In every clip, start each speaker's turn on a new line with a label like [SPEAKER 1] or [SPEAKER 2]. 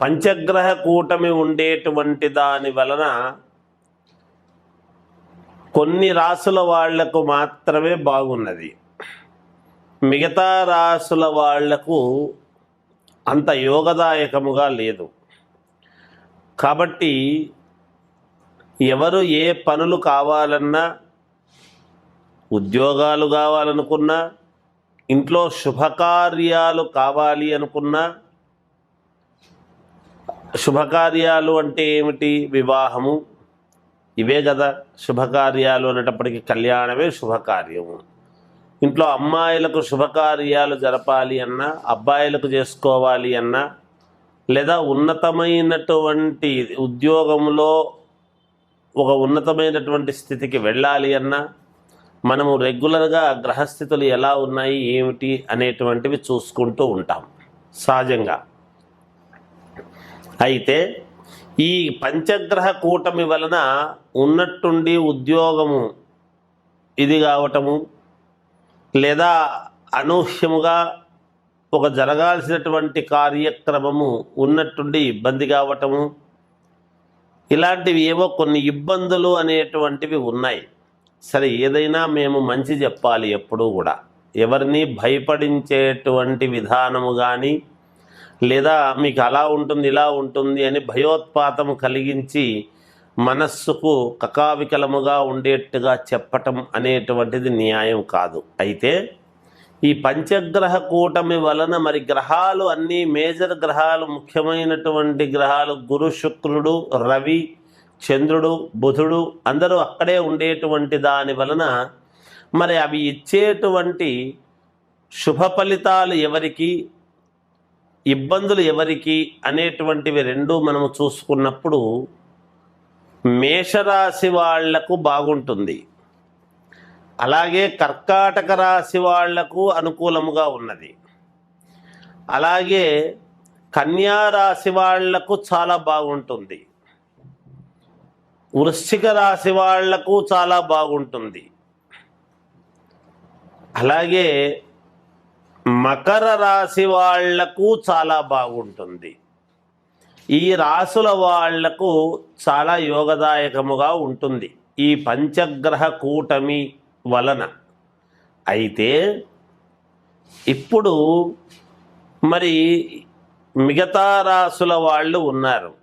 [SPEAKER 1] పంచగ్రహ కూటమి ఉండేటువంటి దాని వలన కొన్ని రాసుల వాళ్ళకు మాత్రమే బాగున్నది. మిగతా రాసుల వాళ్ళకు అంత యోగదాయకముగా లేదు. కాబట్టి ఎవరు ఏ పనులు కావాలన్నా ఉద్యోగాలు కావాలనుకున్నా ఇంట్లో శుభకార్యాలు కావాలి అనుకున్నా శుభకార్యాలు అంటే ఏమిటి? వివాహము. ఇవే కదా శుభకార్యాలు అనేటప్పటికీ కళ్యాణమే శుభకార్యము. ఇంట్లో అమ్మాయిలకు శుభకార్యాలు జరపాలి అన్నా అబ్బాయిలకు చేసుకోవాలి అన్నా లేదా ఉన్నతమైనటువంటి ఉద్యోగంలో ఒక ఉన్నతమైనటువంటి స్థితికి వెళ్ళాలి అన్నా మనము రెగ్యులర్గా గ్రహస్థితులు ఎలా ఉన్నాయి ఏమిటి అనేటువంటివి చూసుకుంటూ ఉంటాం. సహజంగా. అయితే ఈ పంచగ్రహ కూటమి వలన ఉన్నట్టుండి ఉద్యోగము ఇది కావటము లేదా అనూహ్యముగా ఒక జరగాల్సినటువంటి కార్యక్రమము ఉన్నట్టుండి ఇబ్బంది కావటము ఇలాంటివి ఏవో కొన్ని ఇబ్బందులు అనేటువంటివి ఉన్నాయి. సరే ఏదైనా మేము మంచి చెప్పాలి ఎప్పుడూ కూడా. ఎవరిని భయపడించేటువంటి విధానము కానీ లేదా మీకు అలా ఉంటుంది ఇలా ఉంటుంది అని భయోత్పాతము కలిగించి మనస్సుకు కకావికలముగా ఉండేట్టుగా చెప్పటం అనేటువంటిది న్యాయం కాదు. అయితే ఈ పంచగ్రహ కూటమి వలన మరి గ్రహాలు అన్నీ మేజర్ గ్రహాలు ముఖ్యమైనటువంటి గ్రహాలు గురు శుక్రుడు రవి చంద్రుడు బుధుడు అందరూ అక్కడే ఉండేటువంటి దాని వలన మరి అవి ఇచ్చేటువంటి శుభ ఫలితాలు ఎవరికి? ఇబ్బందులు ఎవరికి అనేటువంటివి రెండు మనము చూసుకున్నప్పుడు మేషరాశి వాళ్ళకు బాగుంటుంది. అలాగే కర్కాటక రాశి వాళ్ళకు అనుకూలముగా ఉన్నది. అలాగే కన్యా రాశి వాళ్ళకు చాలా బాగుంటుంది. వృశ్చిక రాశి వాళ్ళకు చాలా బాగుంటుంది. అలాగే మకర రాశి వాళ్ళకు చాలా బాగుంటుంది. ఈ రాసుల వాళ్ళకు చాలా యోగదాయకముగా ఉంటుంది. ఈ పంచగ్రహ కూటమి వలన. అయితే ఇప్పుడు మరి మిగతా రాసుల వాళ్ళు ఉన్నారు.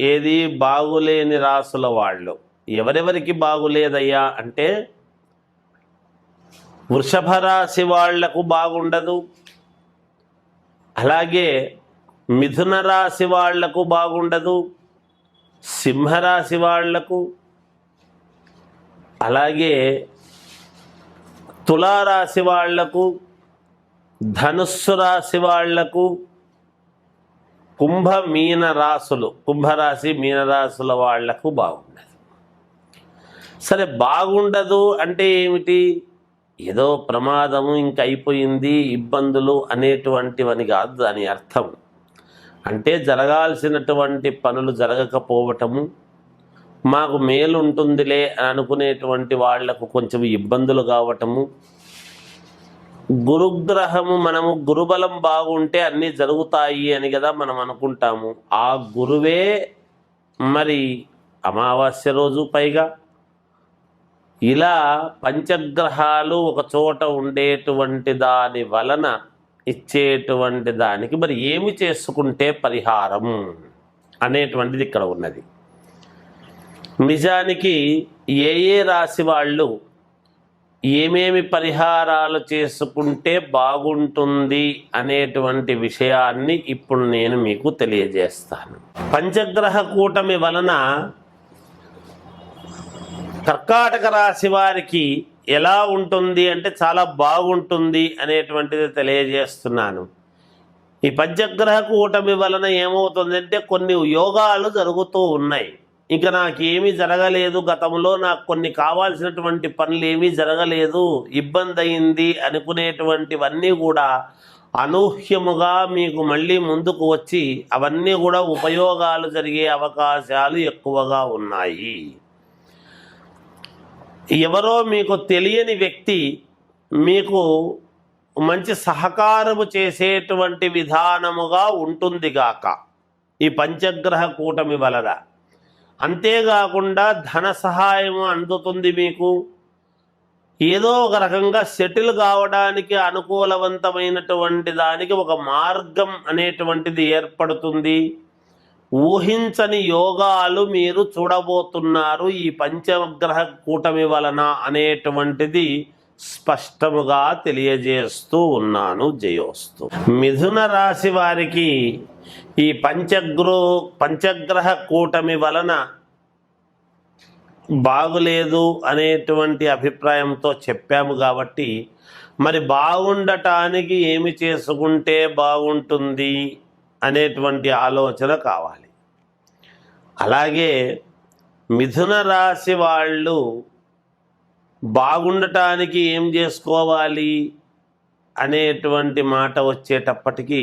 [SPEAKER 1] ఏది బాగులేని రాసుల వాళ్ళు. ఎవరెవరికి బాగులేదయ్యా అంటే వృషభ రాశి వాళ్ళకు బాగుండదు. అలాగే మిథున రాశి వాళ్ళకు బాగుండదు. సింహరాశి వాళ్ళకు అలాగే తులారాశి వాళ్ళకు ధనుస్సు రాశి వాళ్ళకు కుంభ మీన రాశులు కుంభరాశి మీనరాశుల వాళ్ళకు బాగుండదు. సరే బాగుండదు అంటే ఏమిటి? ఏదో ప్రమాదము ఇంక అయిపోయింది ఇబ్బందులు అనేటువంటివని కాదు దాని అర్థం. అంటే జరగాల్సినటువంటి పనులు జరగకపోవటము మాకు మేలు ఉంటుందిలే అని అనుకునేటువంటి వాళ్ళకు కొంచెం ఇబ్బందులు కావటము గురుగ్రహము మనము గురుబలం బాగుంటే అన్నీ జరుగుతాయి అని కదా మనం అనుకుంటాము. ఆ గురువే మరి అమావాస్య రోజు పైగా ఇలా పంచగ్రహాలు ఒక చోట ఉండేటువంటి దాని వలన ఇచ్చేటువంటి దానికి మరి ఏమి చేసుకుంటే పరిహారం అనేటువంటిది ఇక్కడ ఉన్నది. నిజానికి ఏ ఏ రాశి వాళ్ళు ఏమేమి పరిహారాలు చేసుకుంటే బాగుంటుంది అనేటువంటి విషయాన్ని ఇప్పుడు నేను మీకు తెలియజేస్తాను. పంచగ్రహ కూటమి వలన కర్కాటక రాశి వారికి ఎలా ఉంటుంది అంటే చాలా బాగుంటుంది అనేటువంటిది తెలియజేస్తున్నాను. ఈ పంచగ్రహ కూటమి వలన ఏమవుతుందంటే కొన్ని యోగాలు జరుగుతూ ఉన్నాయి. ఇంకా నాకేమీ జరగలేదు. గతంలో నాకు కొన్ని కావాల్సినటువంటి పనులు ఏమీ జరగలేదు. ఇబ్బంది అయింది అనుకునేటువంటివన్నీ కూడా అనూహ్యముగా మీకు మళ్ళీ ముందుకు వచ్చి అవన్నీ కూడా ఉపయోగాలు జరిగే అవకాశాలు ఎక్కువగా ఉన్నాయి. ఎవరో మీకు తెలియని వ్యక్తి మీకు మంచి సహకారము చేసేటువంటి విధానముగా ఉంటుంది గాక. ఈ పంచగ్రహ కూటమి వలన. అంతేకాకుండా ధన సహాయము అందుతుంది మీకు. ఏదో ఒక రకంగా సెటిల్ కావడానికి అనుకూలవంతమైనటువంటి దానికి ఒక మార్గం అనేటువంటిది ఏర్పడుతుంది. ఊహించని యోగాలు మీరు చూడబోతున్నారు. ఈ పంచగ్రహ కూటమి వలన అనేటువంటిది స్పష్టముగా తెలియజేస్తూ ఉన్నాను జయోస్తు. మిథున రాశి వారికి ఈ పంచగ్రో పంచగ్రహ కూటమి వలన బాగులేదు అనేటువంటి అభిప్రాయంతో చెప్పాము కాబట్టి మరి బాగుండటానికి ఏమి చేసుకుంటే బాగుంటుంది? అనేటువంటి ఆలోచన కావాలి. అలాగే మిథున రాశి వాళ్ళు బాగుండటానికి ఏం చేసుకోవాలి అనేటువంటి మాట వచ్చేటప్పటికీ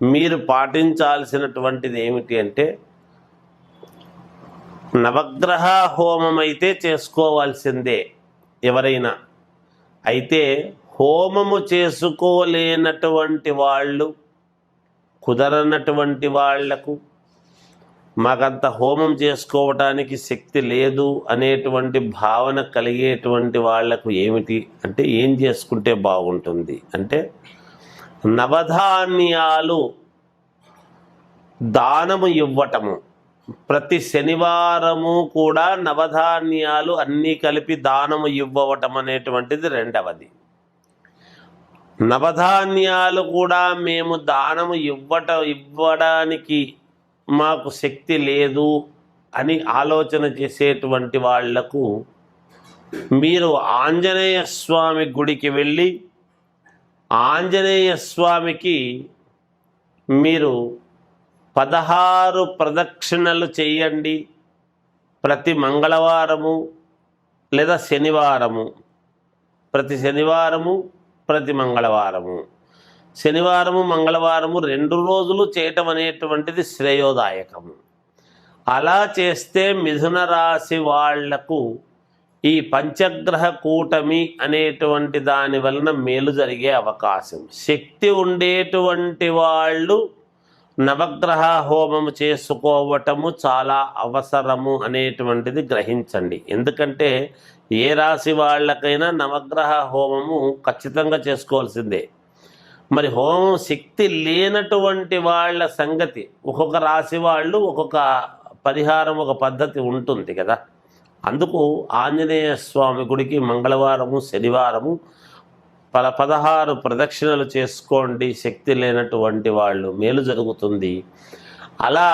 [SPEAKER 1] మీరు పాటించాల్సినటువంటిది ఏమిటి అంటే నవగ్రహ హోమం అయితే చేసుకోవాల్సిందే ఎవరైనా. అయితే హోమము చేసుకోలేనటువంటి వాళ్ళు కుదరనటువంటి వాళ్ళకు మాకంత హోమం చేసుకోవటానికి శక్తి లేదు అనేటువంటి భావన కలిగేటువంటి వాళ్ళకు ఏమిటి అంటే ఏం చేసుకుంటే బాగుంటుంది? అంటే నవధాన్యాలు దానము ఇవ్వటము. ప్రతి శనివారము కూడా నవధాన్యాలు అన్నీ కలిపి దానము ఇవ్వటం అనేటువంటిది రెండవది. నవధాన్యాలు కూడా మేము దానము ఇవ్వట ఇవ్వడానికి మాకు శక్తి లేదు అని ఆలోచన చేసేటువంటి వాళ్ళకు మీరు ఆంజనేయ స్వామి గుడికి వెళ్ళి ఆంజనేయ స్వామికి మీరు పదహారు ప్రదక్షిణలు చేయండి. ప్రతి మంగళవారము లేదా శనివారము. ప్రతి శనివారము ప్రతి మంగళవారము. శనివారము మంగళవారము రెండు రోజులు చేయటం అనేటువంటిది శ్రేయోదాయకము. అలా చేస్తే మిథున రాశి వాళ్ళకు ఈ పంచగ్రహ కూటమి అనేటువంటి దాని వలన మేలు జరిగే అవకాశం. శక్తి ఉండేటువంటి వాళ్ళు నవగ్రహ హోమము చేసుకోవటము చాలా అవసరము అనేటువంటిది గ్రహించండి. ఎందుకంటే ఏ రాశి వాళ్ళకైనా నవగ్రహ హోమము ఖచ్చితంగా చేసుకోవాల్సిందే. మరి హోమం శక్తి లేనటువంటి వాళ్ళ సంగతి ఒక్కొక్క రాశి వాళ్ళు ఒక్కొక్క పరిహారం ఒక పద్ధతి ఉంటుంది కదా. అందుకు ఆంజనేయ స్వామి గుడికి మంగళవారము శనివారము పల పదహారు ప్రదక్షిణలు చేసుకోండి శక్తి లేనటువంటి వాళ్ళు మేలు జరుగుతుంది. అలా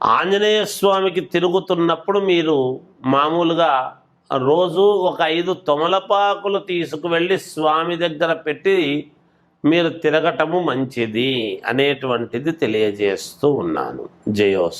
[SPEAKER 1] ఆంజనేయ స్వామికి తిరుగుతున్నప్పుడు మీరు మామూలుగా రోజు ఒక ఐదు తొమలపాకులు తీసుకువెళ్ళి స్వామి దగ్గర పెట్టి మీరు తిరగటము మంచిది అనేటువంటిది తెలియజేస్తూ ఉన్నాను. జయోస్